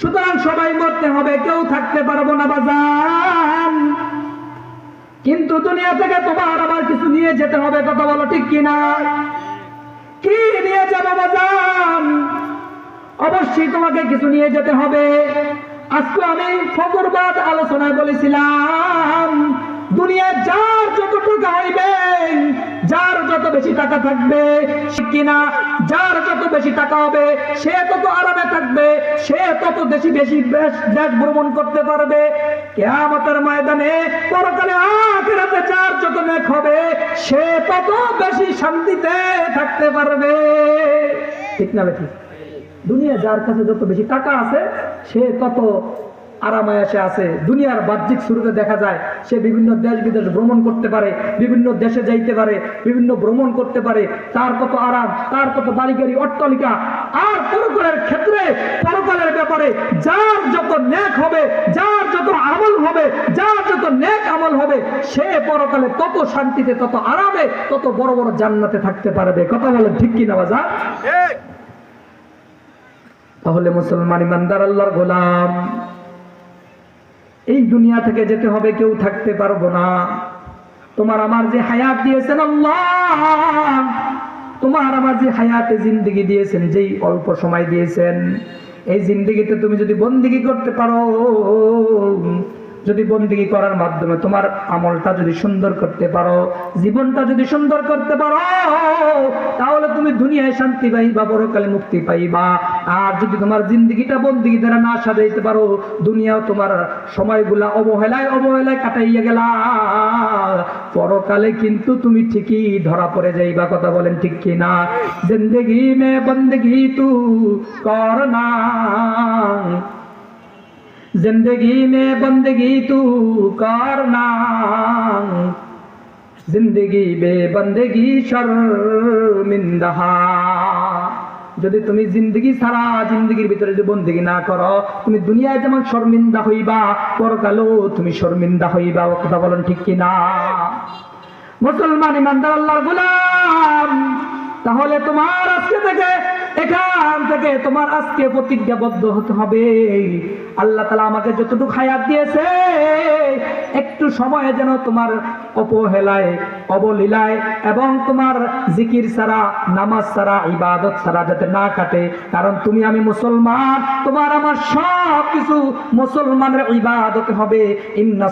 সুতরাং সবাই মরতে হবে, কেউ থাকতে পারব না বাজান। কিন্তু দুনিয়া থেকে তোমার আবার কিছু নিয়ে যেতে হবে, কথা বলো ঠিক কিনা কি নিয়ে যাব বাজান? অবশ্যই তোমাকে কিছু নিয়ে যেতে হবে। আজকে আমি ফকরবাদ আলোচনায় বলেছিলাম দুনিয়া যার যত টাকা যার যত বেশি টাকা থাকবে কিনা, যার যত বেশি টাকা হবে, সে তত আরামে থাকবে, সে তত বেশি বেশি দেশ ভ্রমণ করতে পারবে। কেয়ামতের ময়দানে পরকালে আখেরাতে যার যত নেক হবে, সে তত বেশি শান্তিতে থাকতে পারবে। ঠিক না বেঠিক দুনিয়া যার কাছে যত বেশি টাকা আছে, সে তত আরামায়াসে আছে। দুনিয়ার বাহ্যিক শুরুতে দেখা যায় সে বিভিন্ন দেশ বিদেশ ভ্রমণ করতে পারে বিভিন্ন দেশে যাইতে পারে বিভিন্ন ভ্রমণ করতে পারে তার কত আরাম তার কত বাড়ি গাড়ি অট্টালিকা। আর পরকালের ক্ষেত্রে পরকালের ব্যাপারে যার যত নেক হবে যার যত আমল হবে যার যত নেক আমল হবে সে পরকালে তত শান্তিতে তত আরামে তত বড় বড় জান্নাতে থাকতে পারবে। কথা বলে ঠিক কিনা বাজার তাহলে মুসলমান ইমানদার আল্লাহর গোলাম। এই দুনিয়া থেকে যেতে হবে, কেউ থাকতে পারব না। তোমার আমার যে হায়াত দিয়েছেন আল্লাহ, তোমার আমার যে হায়াতে জিন্দগি দিয়েছেন, যেই অল্প সময় দিয়েছেন, এই জিন্দগিতে তুমি যদি বন্দিগি করতে পারো যদি বন্দিগি করার মাধ্যমে তোমার আমলটা যদি সুন্দর করতে পারো, জীবনটা যদি সুন্দর করতে পারো, তাহলে তুমি দুনিয়ায় শান্তি পাইবা, পরকালে মুক্তি পাইবা। আর যদি তোমার জিন্দগিটা বন্দিগি দ্বারা না সাজাইতে পারো, দুনিয়াও তোমার সময়গুলা অবহেলায় অবহেলায় কাটাইয়া গেলা। পরকালে কিন্তু তুমি ঠিকই ধরা পড়ে যাইবা, কথা বলেন ঠিক কি না জিন্দগি মে বন্দগি তু করনা जिंदगी में बंदगी तू करना जिंदगी বে বন্দগি শর্মিন্দা যদি তুমি জিন্দগি সারা জিন্দগির ভিতরে যদি বন্দিগি না করো তুমি দুনিয়ায় যেমন শর্মিন্দা হইবা পরকালেও তুমি শর্মিন্দা হইবা ও কথা বলেন ঠিক কি না মুসলমান ইমানদার আল্লাহর গোলাম তাহলে তোমার আজকে থেকে এখান থেকে তোমার আজকে প্রতিজ্ঞাবদ্ধ হতে হবে। আল্লাহ তালা আমাকে যতটুকু হায়াত দিয়েছে, একটু সময় যেন তোমার অবহেলায়, অবলীলায় এবং তোমার জিকির ছাড়া, নামাজ ছাড়া, ইবাদত ছাড়া যাতে না কাটে। কারণ তুমি আমি মুসলমান, তোমার আমার সব কিছু মুসলমানের ইবাদত হবে। ইন্না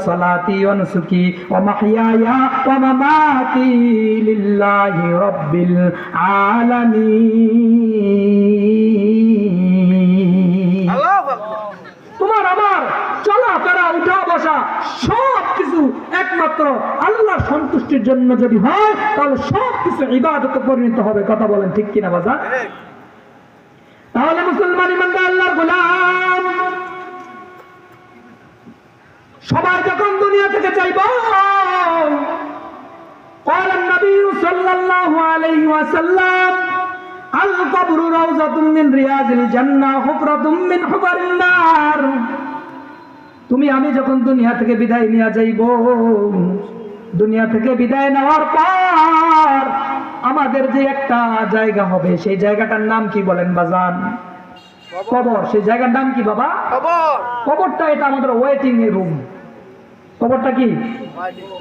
সব কিছু একমাত্র আল্লাহর সন্তুষ্টির জন্য যদি হয় তাহলে সব কিছু ইবাদতে পরিণত হবে কথা বলেন ঠিক কিনা বাজা তাহলে মুসলমান ইমানদার আল্লাহর গোলাম সবাই যখন দুনিয়া থেকে চাইব قال النبي صلى الله عليه وسلم القبر روضة من رياض الجنة حفرة من حفر النار তুমি আমি যখন দুনিয়া থেকে বিদায় নিয়ে যাইব দুনিয়া থেকে বিদায় নেওয়ার পর আমাদের যে একটা জায়গা হবে সেই জায়গাটার নাম কি বলেন বাজান? কবর। সেই জায়গার নাম কি বাবা? কবরটা এটা আমাদের ওয়েটিং রুম কবরটা কি?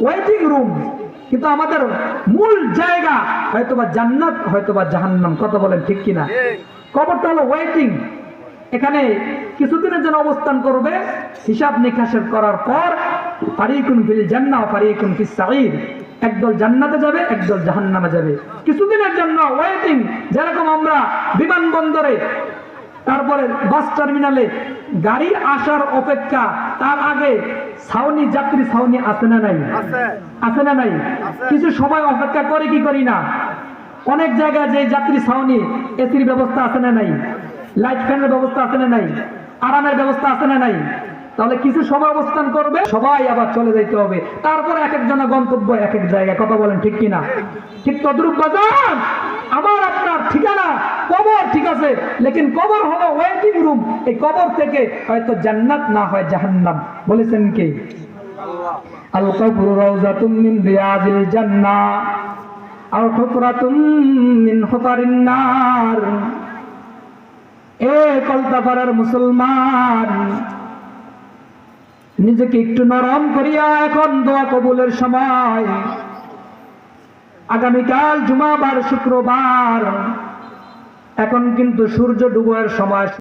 ওয়েটিং রুম কিন্তু আমাদের মূল জায়গা হয়তোবা জান্নাত হয়তোবা জাহান্নাম। কথা বলেন ঠিক কিনা? কবরটা হলো ওয়েটিং এখানে কিছুদিনের জন্য অবস্থান করবে। হিসাব নিকাশের করার পর ফারিকুন ফিল জান্না ফারিকুন ফিস সাঈদ একদল জান্নাতে যাবে একদল জাহান্নামে যাবে। কিছুদিনের জন্য ওয়েটিং যেরকম আমরা বিমানবন্দরে তারপরে বাস টার্মিনালে গাড়ি আসার অপেক্ষা তার আগে ছাউনি যাত্রী ছাউনি আছে না নাই? আছে। না নাই? কিছু সময় অপেক্ষা করে কি করি না? অনেক জায়গায় যে যাত্রী ছাউনি এসির ব্যবস্থা আছে না নাই? লাইট ফ্যানের ব্যবস্থা আছে না নাই? আরামের ব্যবস্থা আছে না নাই? তাহলে কিছু সময় অবস্থান করবে? সবাই আবার চলে যাইতে হবে। তারপরে এক একজনের গন্তব্য এক এক জায়গায়। কথা বলেন ঠিক কিনা? ঠিক তদ্রুপ বাজান আমার আপনার ঠিকানা? কবর ঠিক আছে, লেকিন কবর হলো ওয়েটিং রুম এই কবর থেকে হয়তো জান্নাত না হয় জাহান্নাম। বলেছেন কে? আল কবর রাউজাতুম মিন রিয়াজিল জান্নাহ। আও হুফরাতুম মিন এ কলতাপাড়ার মুসলমান, নিজেকে একটু নরম করিয়া এখন দোয়া কবুলের সময়। আগামীকাল জুমাবার শুক্রবার, এখন কিন্তু সূর্য ডুবার সময়।